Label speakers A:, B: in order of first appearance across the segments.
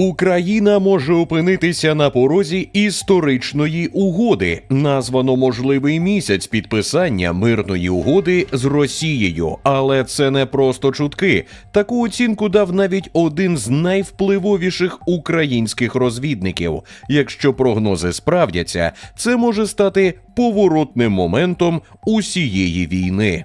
A: Україна може опинитися на порозі історичної угоди. Названо можливий місяць підписання мирної угоди з Росією, але це не просто чутки. Таку оцінку дав навіть один з найвпливовіших українських розвідників. Якщо прогнози справдяться, це може стати поворотним моментом усієї війни.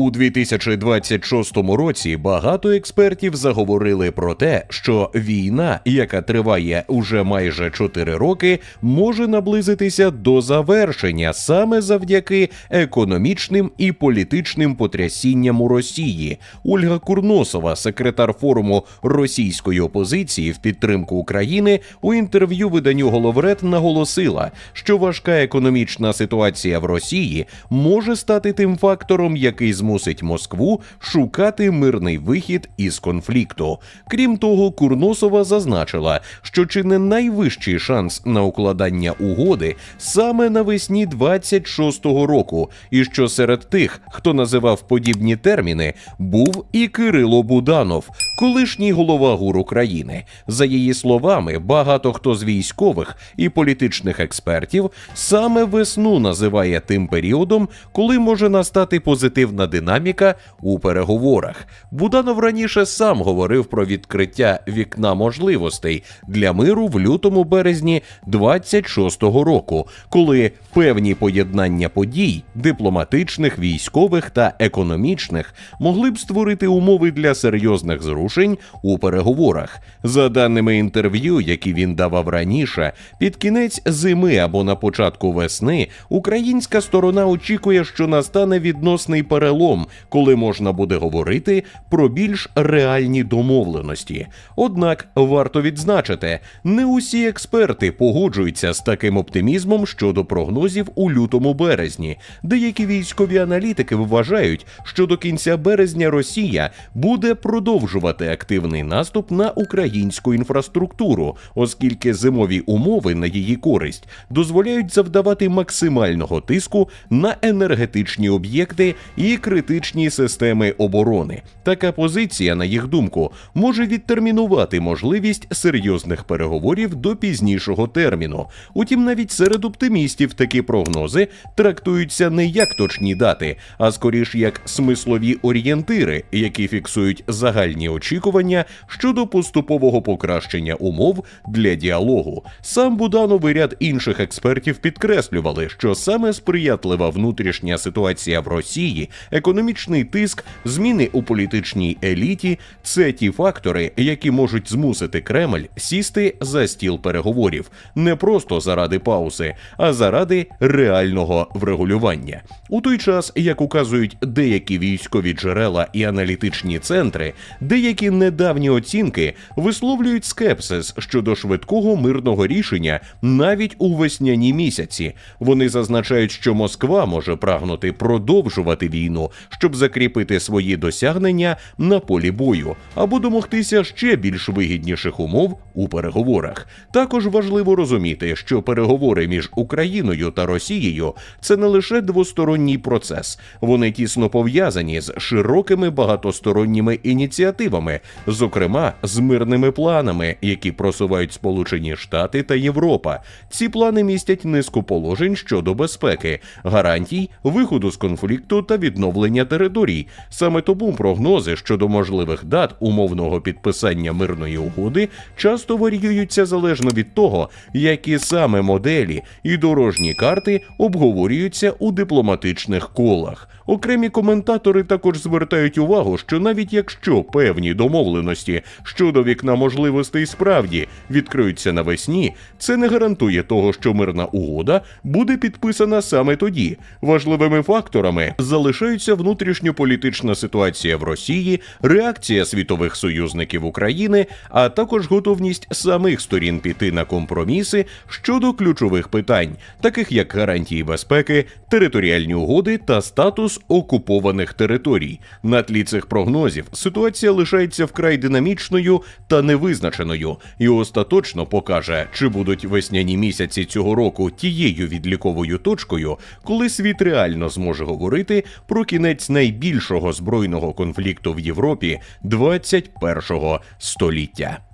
A: У 2026 році багато експертів заговорили про те, що війна, яка триває уже майже 4 роки, може наблизитися до завершення саме завдяки економічним і політичним потрясінням у Росії. Ольга Курносова, секретар форуму російської опозиції в підтримку України, у інтерв'ю виданню Головред наголосила, що важка економічна ситуація в Росії може стати тим фактором, який змусить Москву шукати мирний вихід із конфлікту. Крім того, Курносова зазначила, що чи не найвищий шанс на укладання угоди саме навесні 26-го року, і що серед тих, хто називав подібні терміни, був і Кирило Буданов, колишній голова ГУР України. За її словами, багато хто з військових і політичних експертів саме весну називає тим періодом, коли може настати позитивна динаміка у переговорах. Буданов раніше сам говорив про відкриття вікна можливостей для миру в лютому березні 26-го року, коли певні поєднання подій дипломатичних, військових та економічних могли б створити умови для серйозних зрушень у переговорах. За даними інтерв'ю, які він давав раніше, під кінець зими або на початку весни українська сторона очікує, що настане відносний перелом, коли можна буде говорити про більш реальні домовленості. Однак варто відзначити, не усі експерти погоджуються з таким оптимізмом щодо прогнозів у лютому березні. Деякі військові аналітики вважають, що до кінця березня Росія буде продовжувати активний наступ на українську інфраструктуру, оскільки зимові умови на її користь дозволяють завдавати максимального тиску на енергетичні об'єкти і критичні системи оборони. Така позиція, на їх думку, може відтермінувати можливість серйозних переговорів до пізнішого терміну. Утім, навіть серед оптимістів такі прогнози трактуються не як точні дати, а скоріш як смислові орієнтири, які фіксують загальні очікування щодо поступового покращення умов для діалогу. Сам Буданов і ряд інших експертів підкреслювали, що саме сприятлива внутрішня ситуація в Росії, економічний тиск, зміни у політичній еліті це ті фактори, які можуть змусити Кремль сісти за стіл переговорів не просто заради паузи, а заради реального врегулювання. У той час, як указують деякі військові джерела і аналітичні центри, деякі недавні оцінки висловлюють скепсис щодо швидкого мирного рішення навіть у весняні місяці. Вони зазначають, що Москва може прагнути продовжувати війну, щоб закріпити свої досягнення на полі бою або домогтися ще більш вигідніших умов у переговорах. Також важливо розуміти, що переговори між Україною та Росією це не лише двосторонній процес, вони тісно пов'язані з широкими багатосторонніми ініціативами, зокрема з мирними планами, які просувають Сполучені Штати та Європа. Ці плани містять низку положень щодо безпеки, гарантій, виходу з конфлікту та відновлення територій. Саме тому прогнози щодо можливих дат умовного підписання мирної угоди часто варіюються залежно від того, які саме моделі і дорожні карти обговорюються у дипломатичних колах. Окремі коментатори також звертають увагу, що навіть якщо певні домовленості щодо вікна можливостей справді відкриються навесні, це не гарантує того, що мирна угода буде підписана саме тоді. Важливими факторами залишаються розгортається внутрішньополітична ситуація в Росії, реакція світових союзників України, а також готовність самих сторін піти на компроміси щодо ключових питань, таких як гарантії безпеки, територіальні угоди та статус окупованих територій. На тлі цих прогнозів ситуація лишається вкрай динамічною та невизначеною, і остаточно покаже, чи будуть весняні місяці цього року тією відліковою точкою, коли світ реально зможе говорити про кінець найбільшого збройного конфлікту в Європі 21-го століття.